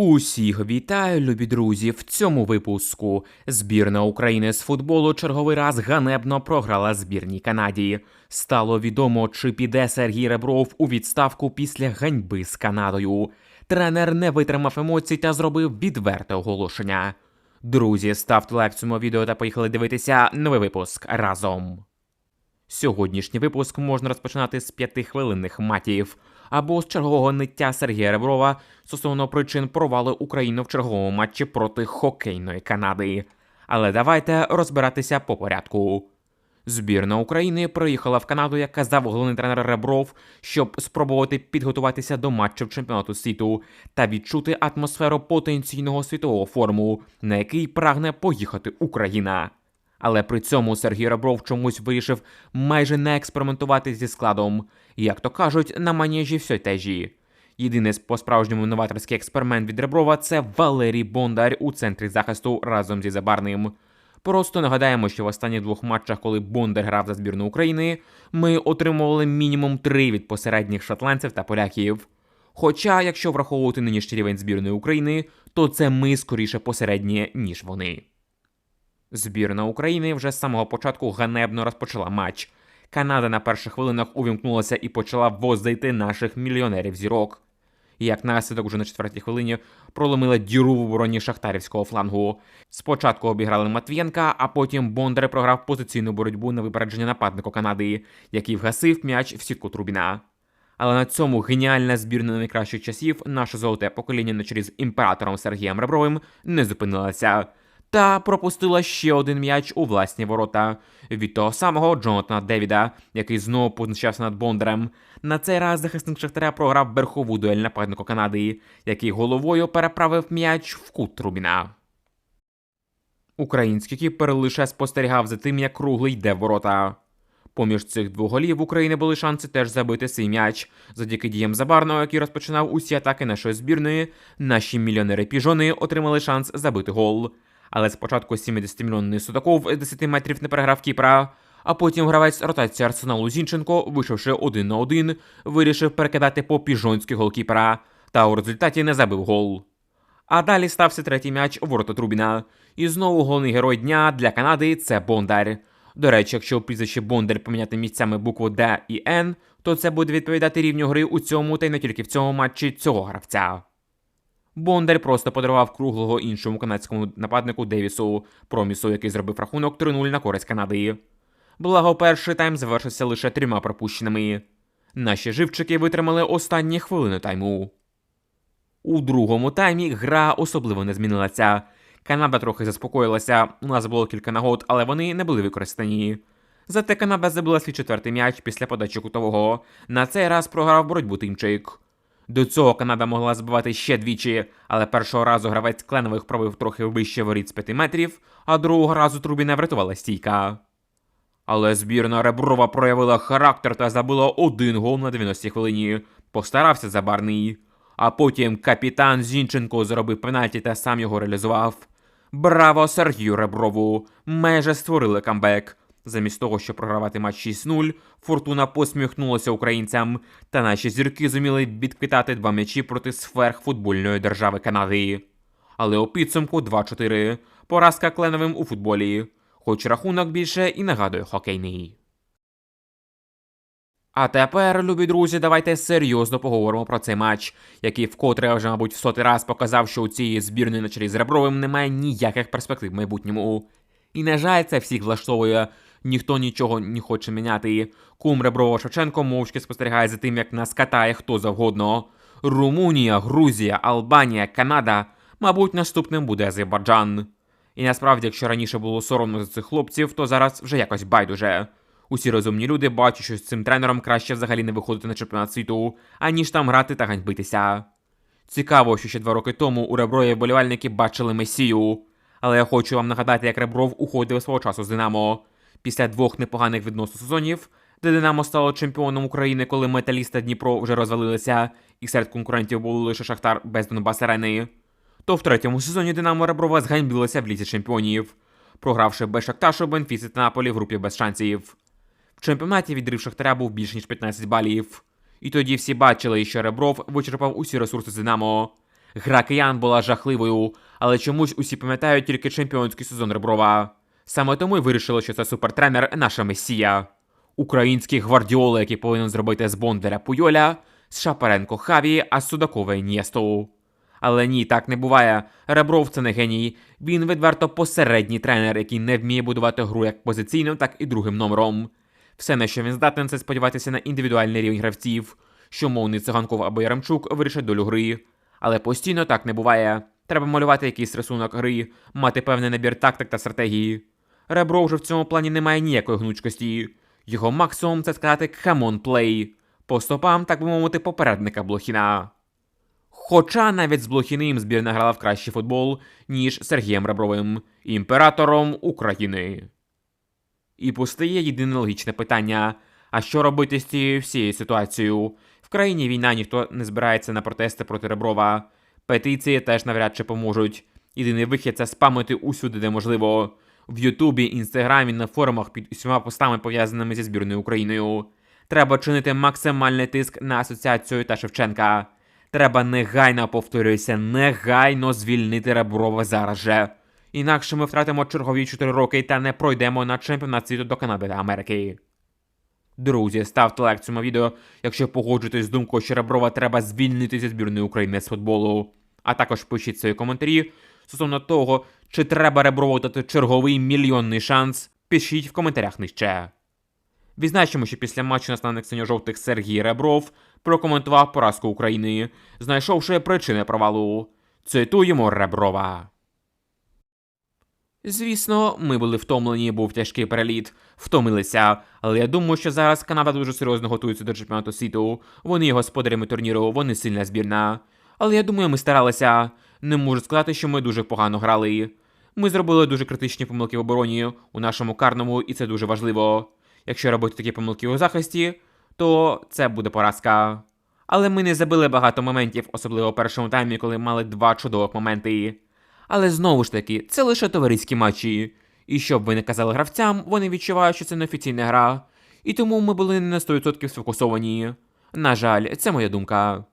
Усіх вітаю, любі друзі. В цьому випуску збірна України з футболу черговий раз ганебно програла збірній Канаді. Стало відомо, чи піде Сергій Ребров у відставку після ганьби з Канадою. Тренер не витримав емоцій та зробив відверте оголошення. Друзі, ставте лайк цьому відео та поїхали дивитися новий випуск разом. Сьогоднішній випуск можна розпочинати з п'ятихвилинних матів або з чергового ниття Сергія Реброва стосовно причин провалу України в черговому матчі проти хокейної Канади. Але давайте розбиратися по порядку. Збірна України приїхала в Канаду, як казав головний тренер Ребров, щоб спробувати підготуватися до матчів чемпіонату світу та відчути атмосферу потенційного світового форуму, на який прагне поїхати Україна. Але при цьому Сергій Ребров чомусь вирішив майже не експериментувати зі складом, як то кажуть, на манежі все тежі. Єдиний по-справжньому новаторський експеримент від Реброва це Валерій Бондар у центрі захисту разом зі Забарним. Просто нагадаємо, що в останніх двох матчах, коли Бондар грав за збірну України, ми отримували мінімум три від посередніх шотландців та поляків. Хоча, якщо враховувати нинішній рівень збірної України, то це ми скоріше посередні, ніж вони. Збірна України вже з самого початку ганебно розпочала матч. Канада на перших хвилинах увімкнулася і почала возити наших мільйонерів зірок. Як наслідок, вже на четвертій хвилині проломила діру в обороні шахтарівського флангу. Спочатку обіграли Матвієнка, а потім Бондар програв позиційну боротьбу на випередження нападнику Канади, який вгасив м'яч в сітку Трубіна. Але на цьому геніальна збірна найкращих часів наше золоте покоління на чолі з імператором Сергієм Ребровим не зупинилася та пропустила ще один м'яч у власні ворота від того самого Джонатана Девіда, який знову позначався над Бондарем. На цей раз захисник Шахтаря програв верхову дуель нападнику Канади, який головою переправив м'яч в кут Трубіна. Український кіпер лише спостерігав за тим, як круглий йде в ворота. Поміж цих двох голів України були шанси теж забити свій м'яч. Завдяки діям Забарного, який розпочинав усі атаки нашої збірної, наші мільйонери піжони отримали шанс забити гол. Але спочатку 70-мільйонний Судаков з 10 метрів не переграв Кіпра, а потім гравець ротації Арсеналу Зінченко, вийшовши один на один, вирішив перекидати по піжонський гол Кіпра, та у результаті не забив гол. А далі стався третій м'яч ворота Трубіна. І знову головний герой дня для Канади це Бондар. До речі, якщо прізвище Бондар поміняти місцями букву Д і Н, то це буде відповідати рівню гри у цьому та й не тільки в цьому матчі цього гравця. Бондар просто подарував круглого іншому канадському нападнику Девісу промісу, який зробив рахунок 3-0 на користь Канади. Благо, перший тайм завершився лише трьома пропущеними. Наші живчики витримали останні хвилини тайму. У другому таймі гра особливо не змінилася. Канада трохи заспокоїлася, у нас було кілька нагод, але вони не були використані. Зате Канада забила свій четвертий м'яч після подачі кутового. На цей раз програв боротьбу тимчик. До цього Канада могла збивати ще двічі, але першого разу гравець кленових пробив трохи вище воріт з 5 метрів, а другого разу Трубіна врятувала стійка. Але збірна Реброва проявила характер та забила один гол на 90-й хвилині. Постарався забарний. А потім капітан Зінченко зробив пенальті та сам його реалізував. Браво Сергію Реброву! Майже створили камбек. Замість того, щоб програвати матч 6-0, Фортуна посміхнулася українцям, та наші зірки зуміли відквітати два м'ячі проти сверхфутбольної держави Канади. Але у підсумку 2-4. Поразка кленовим у футболі, хоч рахунок більше і нагадує хокейний. А тепер, любі друзі, давайте серйозно поговоримо про цей матч, який вкотре вже, мабуть, в сотий раз показав, що у цієї збірної на чолі з Ребровим немає ніяких перспектив в майбутньому. І, на жаль, це всіх влаштовує. Ніхто нічого не хоче міняти. Кум Реброва Шевченко мовчки спостерігає за тим, як нас катає хто завгодно. Румунія, Грузія, Албанія, Канада. Мабуть, наступним буде Азербайджан. І насправді, якщо раніше було соромно за цих хлопців, то зараз вже якось байдуже. Усі розумні люди бачать, що з цим тренером краще взагалі не виходити на чемпіонат світу, аніж там грати та ганьбитися. Цікаво, що ще два роки тому у Реброві вболівальники бачили Месію. Але я хочу вам нагадати, як Ребров уходив свого часу з Динамо. Після двох непоганих відносно сезонів, де Динамо стало чемпіоном України, коли металіста Дніпро вже розвалилися, і серед конкурентів був лише Шахтар без Донбас Арени, то в третьому сезоні Динамо Реброва зганьбилося в лізі чемпіонів, програвши без Шахташу, Бенфіси та Наполі в групі без шансів. В чемпіонаті відрив Шахтаря був більше ніж 15 балів. І тоді всі бачили, що Ребров вичерпав усі ресурси Динамо. Гра киян була жахливою, але чомусь усі пам'ятають тільки чемпіонський сезон Реброва. Саме тому й вирішили, що це супертренер наша месія. Український гвардіола, який повинен зробити з Бондаря Пуйоля, з Шапаренко Хаві, а з Судакова Інєсту. Але ні, так не буває. Ребров це не геній. Він відверто посередній тренер, який не вміє будувати гру як позиційним, так і другим номером. Все, на що він здатен, це сподіватися на індивідуальний рівень гравців, що мовний циганков або Яремчук вирішать долю гри. Але постійно так не буває. Треба малювати якийсь рисунок гри, мати певний набір тактик та стратегії. Ребро вже в цьому плані не має ніякої гнучкості. Його максимум це сказати «come on, play», по стопам, так би мовити, попередника Блохіна. Хоча навіть з Блохіним збірна грала в кращий футбол, ніж Сергієм Ребровим, імператором України. І постає єдине логічне питання: а що робити з цією всією ситуацією? В країні війна ніхто не збирається на протести проти Реброва. Петиції теж навряд чи поможуть. Єдиний вихід це спамити усюди, де можливо. В Ютубі, Інстаграмі, на форумах під усіма постами пов'язаними зі збірною Україною. Треба чинити максимальний тиск на асоціацію та Шевченка. Треба негайно, повторююся, негайно звільнити Реброва зараз же. Інакше ми втратимо чергові 4 роки та не пройдемо на чемпіонат світу до Канади та Америки. Друзі, ставте лайк цьому відео, якщо погоджуєтесь з думкою, що Реброва треба звільнити зі збірної України з футболу. А також пишіть свої коментарі стосовно того, чи треба Реброву дати черговий мільйонний шанс, пишіть в коментарях нижче. Відзначимо, що після матчу наставник синьо-жовтих Сергій Ребров прокоментував поразку України, знайшовши причини провалу. Цитуємо Реброва. Звісно, ми були втомлені, був тяжкий переліт, втомилися, але я думаю, що зараз Канада дуже серйозно готується до чемпіонату світу. Вони є господарями турніру, вони сильна збірна. Але я думаю, ми старалися. Не можу сказати, що ми дуже погано грали. Ми зробили дуже критичні помилки в обороні у нашому карному, і це дуже важливо. Якщо робити такі помилки у захисті, то це буде поразка. Але ми не забили багато моментів, особливо у першому таймі, коли мали два чудових моменти. Але знову ж таки, це лише товариські матчі. І щоб ви не казали гравцям, вони відчувають, що це не офіційна гра. І тому ми були не на 100% сфокусовані. На жаль, це моя думка.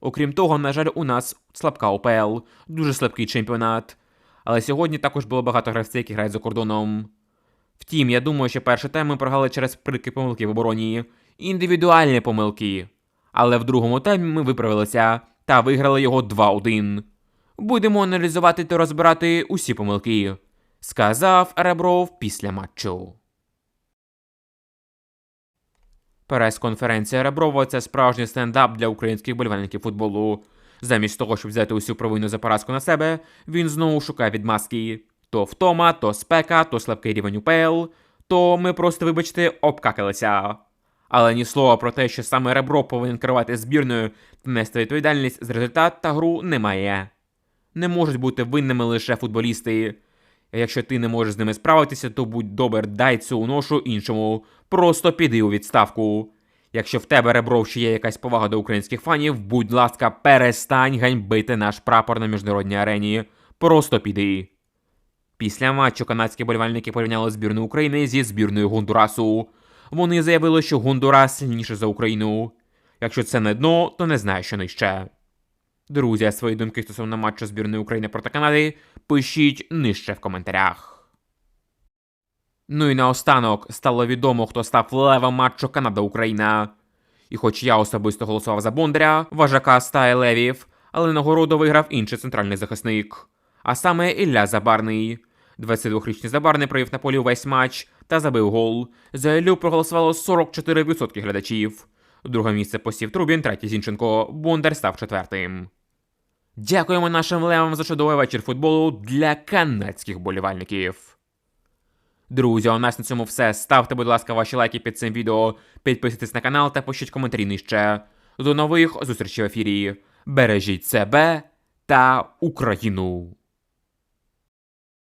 Окрім того, на жаль, у нас слабка ОПЛ, дуже слабкий чемпіонат. Але сьогодні також було багато гравців, які грають за кордоном. Втім, я думаю, що перший тайм ми програли через прикри помилки в обороні, індивідуальні помилки. Але в другому таймі ми виправилися та виграли його 2-1. Будемо аналізувати та розбирати усі помилки, сказав Ребров після матчу. Прес-конференція Реброва це справжній стендап для українських болівальників футболу. Замість того, щоб взяти усю провину за поразку на себе, він знову шукає відмазки. То втома, то спека, то слабкий рівень УПЛ, то ми просто, вибачте, обкакалися. Але ні слова про те, що саме Ребро повинен керувати збірною та нести відповідальність за результат та гру немає. Не можуть бути винними лише футболісти. Якщо ти не можеш з ними справитися, то будь добр, дай цю ношу іншому. Просто піди у відставку. Якщо в тебе ребров ще є якась повага до українських фанів, будь ласка, перестань ганьбити наш прапор на міжнародній арені. Просто піди. Після матчу канадські болівальники порівняли збірну України зі збірною Гондурасу. Вони заявили, що Гондурас сильніше за Україну. Якщо це не дно, то не знаю, що нижче. Друзі, свої думки стосовно матчу збірної України проти Канади пишіть нижче в коментарях. Ну і наостанок стало відомо, хто став левом матчу Канада-Україна. І хоч я особисто голосував за Бондаря, важака стає левів, але нагороду виграв інший центральний захисник. А саме Ілля Забарний. 22-річний Забарний провів на полі увесь матч та забив гол. За Іллю проголосувало 44% глядачів. Друге місце посів Трубін, третє Зінченко. Бондар став четвертим. Дякуємо нашим левам за чудовий вечір футболу для канадських болівальників. Друзі, у нас на цьому все. Ставте, будь ласка, ваші лайки під цим відео, підписуйтесь на канал та пишіть коментарі нижче. До нових зустрічей в ефірі. Бережіть себе та Україну!